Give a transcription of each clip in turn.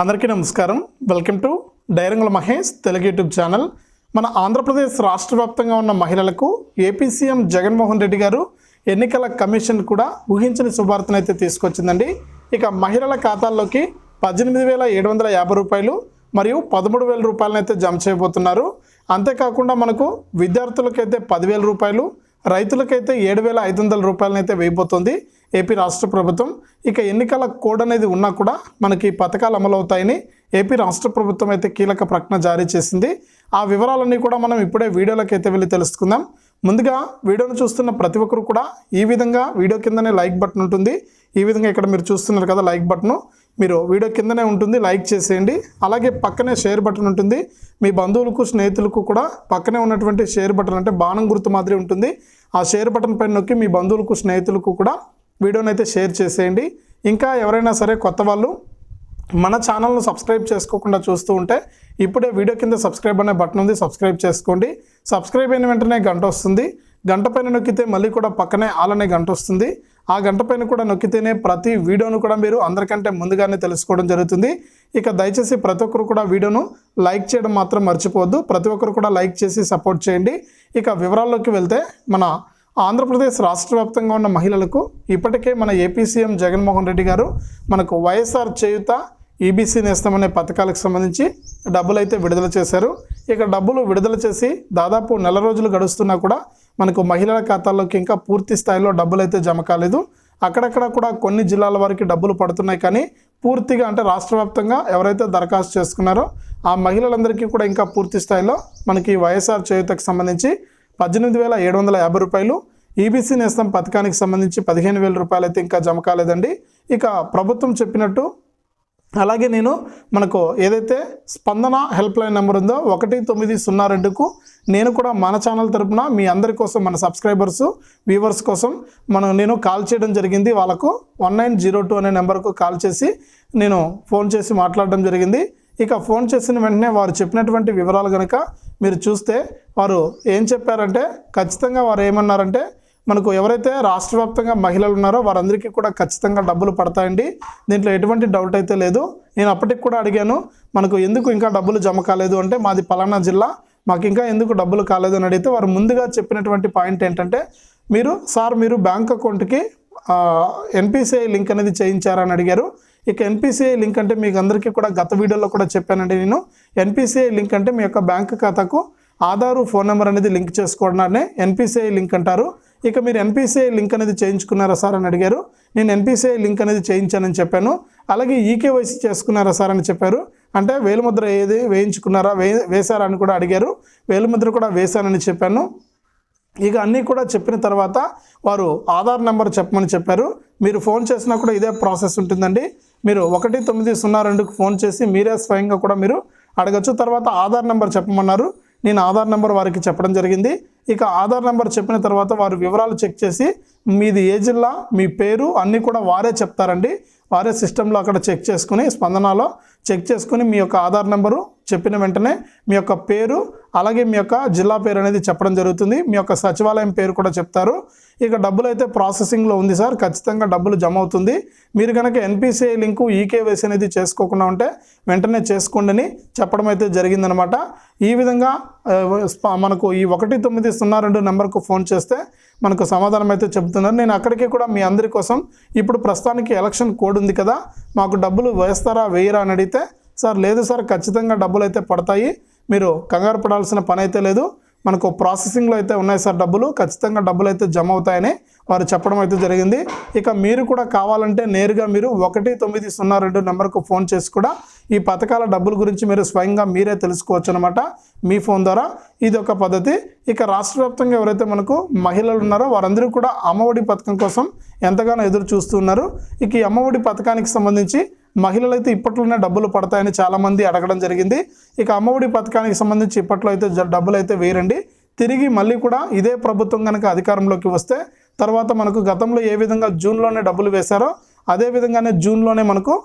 అందరికీ నమస్కారం. Welcome to Dairangula Mahesh Telugu YouTube channel. మన ఆంధ్రప్రదేశ్ రాష్ట్ర వ్యాప్తంగా ఉన్న మహిళలకు ఏపీ సీఎం జగన్మోహన్ రెడ్డి గారు ఎన్నికల కమిషన్ కూడా ఊహించని శుభార్తను అయితే తీసుకొచ్చిందండి. ఇక మహిళల ఖాతాల్లోకి పద్దెనిమిది వేల ఏడు వందల యాభై రూపాయలు మరియు పదమూడు వేల రూపాయలను అయితే జమ చేయబోతున్నారు. అంతేకాకుండా మనకు విద్యార్థులకైతే పదివేల రూపాయలు రైతులకైతే ఏడు వేల ఐదు వందల రూపాయలను అయితే వేయబోతోంది. ఏపీ రాష్ట్ర ప్రభుత్వం ఇక ఎన్నికల కోడ్ అనేది ఉన్నా కూడా మనకి ఈ పథకాలు అమలవుతాయని ఏపీ రాష్ట్ర ప్రభుత్వం అయితే కీలక ప్రకటన జారీ చేసింది. ఆ వివరాలన్నీ కూడా మనం ఇప్పుడే వీడియోలోకి అయితే వెళ్ళి తెలుసుకుందాం. ముందుగా వీడియోను చూస్తున్న ప్రతి ఒక్కరు కూడా ఈ విధంగా వీడియో కిందనే లైక్ బటన్ ఉంటుంది. ఈ విధంగా ఇక్కడ మీరు చూస్తున్నారు కదా లైక్ బటను. మీరు వీడియో కిందనే ఉంటుంది లైక్ చేసేయండి. అలాగే పక్కనే షేర్ బటన్ ఉంటుంది. మీ బంధువులకు స్నేహితులకు కూడా పక్కనే ఉన్నటువంటి షేర్ బటన్ అంటే బాణం గుర్తు మాదిరి ఉంటుంది. ఆ షేర్ బటన్ పైన నొక్కి మీ బంధువులకు స్నేహితులకు కూడా వీడియోని అయితే షేర్ చేసేయండి. ఇంకా ఎవరైనా సరే కొత్త వాళ్ళు మన ఛానల్ను సబ్స్క్రైబ్ చేసుకోకుండా చూస్తూ ఉంటే ఇప్పుడే వీడియో కింద సబ్స్క్రైబ్ అనే బటన్ ఉంది సబ్స్క్రైబ్ చేసుకోండి. సబ్స్క్రైబ్ అయిన వెంటనే గంట వస్తుంది. గంట పైన నొక్కితే మళ్ళీ కూడా పక్కనే ఆల్ అనే గంట వస్తుంది. ఆ గంట పైన కూడా నొక్కితేనే ప్రతి వీడియోను కూడా మీరు అందరికంటే ముందుగానే తెలుసుకోవడం జరుగుతుంది. ఇక దయచేసి ప్రతి ఒక్కరు కూడా వీడియోను లైక్ చేయడం మాత్రం మర్చిపోవద్దు. ప్రతి ఒక్కరు కూడా లైక్ చేసి సపోర్ట్ చేయండి. ఇక వివరాల్లోకి వెళ్తే మన ఆంధ్రప్రదేశ్ రాష్ట్ర వ్యాప్తంగా ఉన్న మహిళలకు ఇప్పటికే మన ఏపీ సీఎం జగన్మోహన్ రెడ్డి గారు మనకు వైఎస్ఆర్ చేయుత ఈబీసీ నేస్తం అనే పథకాలకు సంబంధించి డబ్బులు అయితే విడుదల చేశారు. ఇక డబ్బులు విడుదల చేసి దాదాపు నెల రోజులు గడుస్తున్నా కూడా మనకు మహిళల ఖాతాల్లోకి ఇంకా పూర్తి స్థాయిలో డబ్బులు అయితే జమ కాలేదు. అక్కడక్కడ కూడా కొన్ని జిల్లాల వారికి డబ్బులు పడుతున్నాయి కానీ పూర్తిగా అంటే రాష్ట్ర వ్యాప్తంగా ఎవరైతే దరఖాస్తు చేసుకున్నారో ఆ మహిళలందరికీ కూడా ఇంకా పూర్తి స్థాయిలో మనకి వైఎస్ఆర్ చేయుతకు సంబంధించి పద్దెనిమిది వేల ఏడు వందల యాభై రూపాయలు ఈబీసీ నేస్తం పథకానికి సంబంధించి పదిహేను వేల రూపాయలు అయితే ఇంకా జమ కాలేదండి. ఇక ప్రభుత్వం చెప్పినట్టు అలాగే నేను మనకు ఏదైతే స్పందన హెల్ప్ లైన్ నెంబర్ ఉందో ఒకటి తొమ్మిది సున్నా రెండుకు నేను కూడా మన ఛానల్ తరపున మీ అందరి కోసం మన సబ్స్క్రైబర్స్ వ్యూవర్స్ కోసం మనం నేను కాల్ చేయడం జరిగింది. వాళ్ళకు వన్ నైన్ జీరో టూ అనే నెంబర్కు కాల్ చేసి నేను ఫోన్ చేసి మాట్లాడడం జరిగింది. ఇక ఫోన్ చేసిన వెంటనే వారు చెప్పినటువంటి వివరాలు కనుక మీరు చూస్తే వారు ఏం చెప్పారంటే ఖచ్చితంగా వారు ఏమన్నారంటే మనకు ఎవరైతే రాష్ట్ర వ్యాప్తంగా మహిళలు ఉన్నారో వారందరికీ కూడా ఖచ్చితంగా డబ్బులు పడతాయండి. దీంట్లో ఎటువంటి డౌట్ అయితే లేదు. నేను అప్పటికి కూడా అడిగాను మనకు ఎందుకు ఇంకా డబ్బులు జమ కాలేదు అంటే మాది పలానా జిల్లా మాకు ఇంకా ఎందుకు డబ్బులు కాలేదు అని అడిగితే వారు ముందుగా చెప్పినటువంటి పాయింట్ ఏంటంటే మీరు సార్ మీరు బ్యాంక్ అకౌంట్కి ఎన్పిసిఐ లింక్ అనేది చేయించారని అడిగారు. ఇక ఎన్పిసిఐ లింక్ అంటే మీకు అందరికీ కూడా గత వీడియోలో కూడా చెప్పానండి నేను. ఎన్పిసిఐ లింక్ అంటే మీ యొక్క బ్యాంక్ ఖాతాకు ఆధారు ఫోన్ నెంబర్ అనేది లింక్ చేసుకోవడాన్ని ఎన్పిసిఐ లింక్ అంటారు. ఇక మీరు ఎన్పిసిఐ లింక్ అనేది చేయించుకున్నారా సార్ అని అడిగారు. నేను ఎన్పిసిఐ లింక్ అనేది చేయించానని చెప్పాను. అలాగే ఈకేవైసీ చేసుకున్నారా సార్ అని చెప్పారు. అంటే వేలుముద్ర ఏది వేయించుకున్నారా వే వేశారా అని కూడా అడిగారు. వేలుముద్ర కూడా వేశానని చెప్పాను. ఇక అన్నీ కూడా చెప్పిన తర్వాత వారు ఆధార్ నెంబర్ చెప్పమని చెప్పారు. మీరు ఫోన్ చేసినా కూడా ఇదే ప్రాసెస్ ఉంటుందండి. మీరు ఒకటి తొమ్మిది సున్నా రెండుకు ఫోన్ చేసి మీరే స్వయంగా కూడా మీరు అడగచ్చు. తర్వాత ఆధార్ నెంబర్ చెప్పమన్నారు. నేను ఆధార్ నెంబర్ వారికి చెప్పడం జరిగింది. ఇక ఆధార్ నెంబర్ చెప్పిన తర్వాత వారు వివరాలు చెక్ చేసి మీది ఏ జిల్లా మీ పేరు అన్నీ కూడా వారే చెప్తారండి. వారే సిస్టంలో అక్కడ చెక్ చేసుకుని స్పందనలో చెక్ చేసుకుని మీ యొక్క ఆధార్ నెంబరు చెప్పిన వెంటనే మీ యొక్క పేరు అలాగే మీ యొక్క జిల్లా పేరు అనేది చెప్పడం జరుగుతుంది. మీ యొక్క సచివాలయం పేరు కూడా చెప్తారు. ఇక డబ్బులు అయితే ప్రాసెసింగ్లో ఉంది సార్. ఖచ్చితంగా డబ్బులు జమ అవుతుంది. మీరు కనుక ఎన్పిసిఐ లింకు ఈకేవైసీ అనేది చేసుకోకుండా ఉంటే వెంటనే చేసుకోండి చెప్పడం అయితే జరిగిందనమాట. ఈ విధంగా మనకు ఈ ఒకటి తొమ్మిది సున్నా రెండు నెంబర్కు ఫోన్ చేస్తే మనకు సమాధానం అయితే చెబుతున్నారు. నేను అక్కడికి కూడా మీ అందరి కోసం ఇప్పుడు ప్రస్తుతానికి ఎలక్షన్ కోడ్ ఉంది కదా మాకు డబ్బులు వేస్తారా వేయరా అని అడిగితే సార్ లేదు సార్ ఖచ్చితంగా డబ్బులు అయితే పడతాయి. మీరు కంగారు పడాల్సిన పని అయితే లేదు. మనకు ప్రాసెసింగ్లో అయితే ఉన్నాయి సార్ డబ్బులు. ఖచ్చితంగా డబ్బులు అయితే జమ అవుతాయని వారు చెప్పడం అయితే జరిగింది. ఇక మీరు కూడా కావాలంటే నేరుగా మీరు ఒకటి తొమ్మిది సున్నా రెండు నెంబర్కు ఫోన్ చేసి కూడా ఈ పథకాల డబ్బుల గురించి మీరు స్వయంగా మీరే తెలుసుకోవచ్చు అనమాట మీ ఫోన్ ద్వారా. ఇది ఒక పద్ధతి. ఇక రాష్ట్ర వ్యాప్తంగా ఎవరైతే మనకు మహిళలు ఉన్నారో వారందరూ కూడా అమ్మఒడి పథకం కోసం ఎంతగానో ఎదురు చూస్తున్నారు ఇక ఈ అమ్మఒడి పథకానికి సంబంధించి మహిళలు అయితే ఇప్పట్లోనే డబ్బులు పడతాయని చాలామంది అడగడం జరిగింది. ఇక అమ్మఒడి పథకానికి సంబంధించి ఇప్పట్లో అయితే జ- డబ్బులు అయితే వేయరండి. తిరిగి మళ్ళీ కూడా ఇదే ప్రభుత్వం కనుక అధికారంలోకి వస్తే తర్వాత మనకు గతంలో ఏ విధంగా జూన్లోనే డబ్బులు వేశారో అదే విధంగానే జూన్లోనే మనకు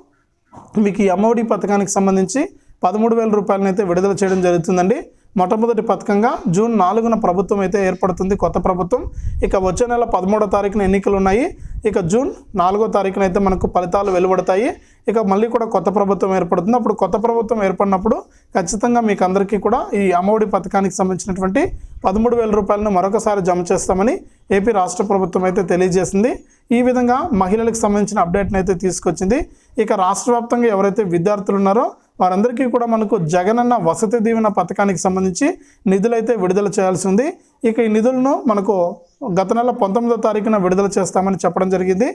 మీకు ఈ అమ్మఒడి పథకానికి సంబంధించి పదమూడు వేల రూపాయలను అయితే విడుదల చేయడం జరుగుతుందండి. మొట్టమొదటి పథకంగా జూన్ నాలుగున ప్రభుత్వం అయితే ఏర్పడుతుంది కొత్త ప్రభుత్వం. ఇక వచ్చే నెల పదమూడో తారీఖున ఎన్నికలు ఉన్నాయి. ఇక జూన్ నాలుగో తారీఖున అయితే మనకు ఫలితాలు వెలువడతాయి. ఇక మళ్ళీ కూడా కొత్త ప్రభుత్వం ఏర్పడుతుంది. అప్పుడు కొత్త ప్రభుత్వం ఏర్పడినప్పుడు ఖచ్చితంగా మీకు అందరికీ కూడా ఈ అమ్మఒడి పథకానికి సంబంధించినటువంటి పదమూడు వేల రూపాయలను మరొకసారి జమ చేస్తామని ఏపీ రాష్ట్ర ప్రభుత్వం అయితే తెలియజేసింది. ఈ విధంగా మహిళలకు సంబంధించిన అప్డేట్ని అయితే తీసుకొచ్చింది. ఇక రాష్ట్ర వ్యాప్తంగా ఎవరైతే విద్యార్థులు ఉన్నారో వారందరికీ కూడా మనకు జగనన్న వసతి దీవెన పథకానికి సంబంధించి నిధులైతే విడుదల చేయాల్సి ఉంది. ఇక ఈ నిధులను మనకు గత నెల పంతొమ్మిదో తారీఖున విడుదల చేస్తామని చెప్పడం జరిగింది.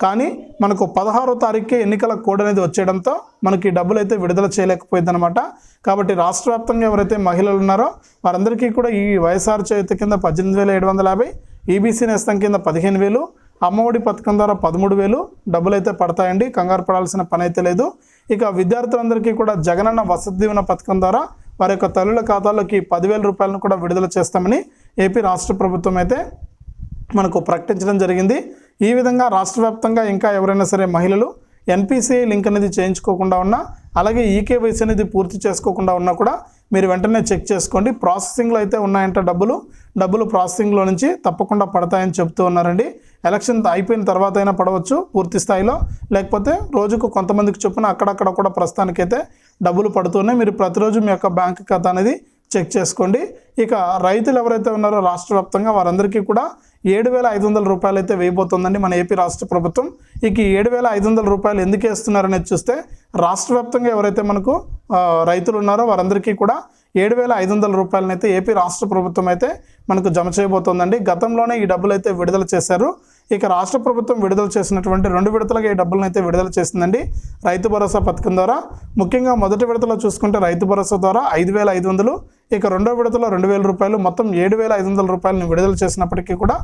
కానీ మనకు పదహారో తారీఖుకే ఎన్నికల కోడ్ అనేది వచ్చేయడంతో మనకి ఈ డబ్బులు అయితే విడుదల చేయలేకపోయిందనమాట కాబట్టి రాష్ట్ర వ్యాప్తంగా ఎవరైతే మహిళలు ఉన్నారో వారందరికీ కూడా ఈ వైఎస్ఆర్ చేతి కింద పద్దెనిమిది వేల ఏడు వందల యాభై ఈబీసీ నేస్తం కింద పదిహేను వేలు అమ్మఒడి పథకం ద్వారా పదమూడు వేలు డబ్బులు అయితే పడతాయండి. కంగారు పడాల్సిన పని అయితే లేదు. ఇక విద్యార్థులందరికీ కూడా జగనన్న వసతి దీవెన పథకం ద్వారా వారి యొక్క తల్లుల ఖాతాలోకి పదివేల రూపాయలను కూడా విడుదల చేస్తామని ఏపీ రాష్ట్ర ప్రభుత్వం అయితే మనకు ప్రకటించడం జరిగింది. ఈ విధంగా రాష్ట్ర వ్యాప్తంగా ఇంకా ఎవరైనా సరే మహిళలు ఎన్పిసిఐ లింక్ అనేది చేయించుకోకుండా ఉన్నా అలాగే ఈకేవైసీ అనేది పూర్తి చేసుకోకుండా ఉన్నా కూడా మీరు వెంటనే చెక్ చేసుకోండి. ప్రాసెసింగ్లో అయితే ఉన్నాయంట డబ్బులు. డబ్బులు ప్రాసెసింగ్లో నుంచి తప్పకుండా పడతాయని చెప్తూ ఉన్నారండి. ఎలక్షన్ అయిపోయిన తర్వాత అయినా పడవచ్చు పూర్తి స్థాయిలో. లేకపోతే రోజుకు కొంతమందికి చొప్పున అక్కడక్కడ కూడా ప్రస్తుతానికైతే డబ్బులు పడుతూనే మీరు ప్రతిరోజు మీ యొక్క బ్యాంక్ ఖాతా అనేది చెక్ చేసుకోండి. ఇక రైతులు ఎవరైతే ఉన్నారో రాష్ట్ర వ్యాప్తంగా వారందరికీ కూడా ఏడు వేల ఐదు వందల రూపాయలు అయితే వేయబోతోందండి మన ఏపీ రాష్ట్ర ప్రభుత్వం. ఇక ఏడు వేల ఐదు వందల రూపాయలు ఎందుకు వేస్తున్నారనేది చూస్తే రాష్ట్ర వ్యాప్తంగా ఎవరైతే మనకు రైతులు ఉన్నారో వారందరికీ కూడా ఏడు వేల ఐదు వందల రూపాయలను అయితే ఏపీ రాష్ట్ర ప్రభుత్వం అయితే మనకు జమ చేయబోతోందండి. గతంలోనే ఈ డబ్బులు అయితే విడుదల చేశారు. ఇక రాష్ట్ర ప్రభుత్వం విడుదల చేసినటువంటి రెండు విడతలుగా ఈ డబ్బులను అయితే విడుదల చేసిందండి రైతు భరోసా పథకం ద్వారా. ముఖ్యంగా మొదటి విడతలో చూసుకుంటే రైతు భరోసా ద్వారా ఐదు వేల ఐదు వందలు ఇక రెండో విడతలో రెండు వేల రూపాయలు మొత్తం ఏడు వేల ఐదు వందల రూపాయలను విడుదల చేసినప్పటికీ కూడా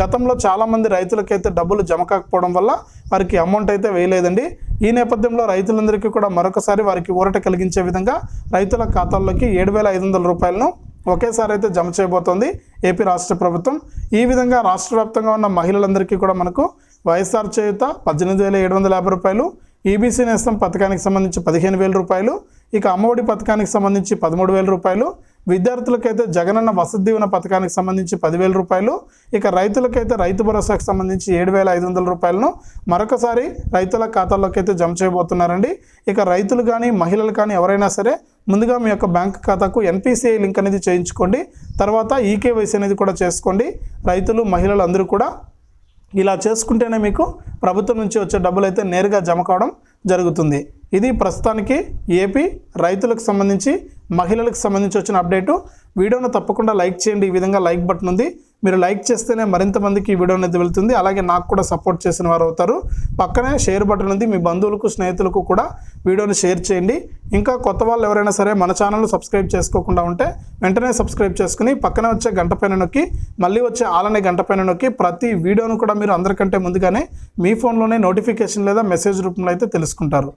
గతంలో చాలామంది రైతులకైతే డబ్బులు జమ కాకపోవడం వల్ల వారికి అమౌంట్ అయితే వేయలేదండి. ఈ నేపథ్యంలో రైతులందరికీ కూడా మరొకసారి వారికి ఊరట కలిగించే విధంగా రైతుల ఖాతాల్లోకి ఏడు వేల ఐదు వందల రూపాయలను ఒకేసారి అయితే జమ చేయబోతోంది ఏపీ రాష్ట్ర ప్రభుత్వం. ఈ విధంగా రాష్ట్ర వ్యాప్తంగా ఉన్న మహిళలందరికీ కూడా మనకు వైఎస్ఆర్ చేయుత పద్దెనిమిది వేల ఏడు వందల యాభై రూపాయలు ఈబీసీ నేస్తం పథకానికి సంబంధించి పదిహేను వేల రూపాయలు ఇక అమ్మఒడి పథకానికి సంబంధించి పదమూడు వేల రూపాయలు విద్యార్థులకైతే జగనన్న వసతి దీవెన పథకానికి సంబంధించి పదివేల రూపాయలు ఇక రైతులకైతే రైతు భరోసాకు సంబంధించి ఏడు వేల ఐదు వందల రూపాయలను మరొకసారి రైతుల ఖాతాల్లోకి అయితే జమ చేయబోతున్నారండి. ఇక రైతులు కానీ మహిళలు కానీ ఎవరైనా సరే ముందుగా మీ యొక్క బ్యాంక్ ఖాతాకు ఎన్పిసిఐ లింక్ అనేది చేయించుకోండి. తర్వాత ఈకేవైసీ అనేది కూడా చేసుకోండి. రైతులు మహిళలు అందరూ కూడా ఇలా చేసుకుంటేనే మీకు ప్రభుత్వం నుంచి వచ్చే డబ్బులు అయితే నేరుగా జమ కావడం జరుగుతుంది. ఇది ప్రస్తుతానికి ఏపీ రైతులకు సంబంధించి మహిళలకు సంబంధించి వచ్చిన అప్డేటు. వీడియోను తప్పకుండా లైక్ చేయండి. ఈ విధంగా లైక్ బటన్ ఉంది. మీరు లైక్ చేస్తేనే మరింత మందికి ఈ వీడియో అనేది వెళ్తుంది. అలాగే నాకు కూడా సపోర్ట్ చేసిన వారు అవుతారు. పక్కనే షేర్ బటన్ ఉంది. మీ బంధువులకు స్నేహితులకు కూడా వీడియోని షేర్ చేయండి. ఇంకా కొత్త వాళ్ళు ఎవరైనా సరే మన ఛానల్ సబ్స్క్రైబ్ చేసుకోకుండా ఉంటే వెంటనే సబ్స్క్రైబ్ చేసుకుని పక్కనే వచ్చే గంట పైన నొక్కి మళ్ళీ వచ్చే ఆలనే గంట పైన నొక్కి ప్రతి వీడియోను కూడా మీరు అందరికంటే ముందుగానే మీ ఫోన్లోనే నోటిఫికేషన్ లేదా మెసేజ్ రూపంలో అయితే తెలుసుకుంటారు.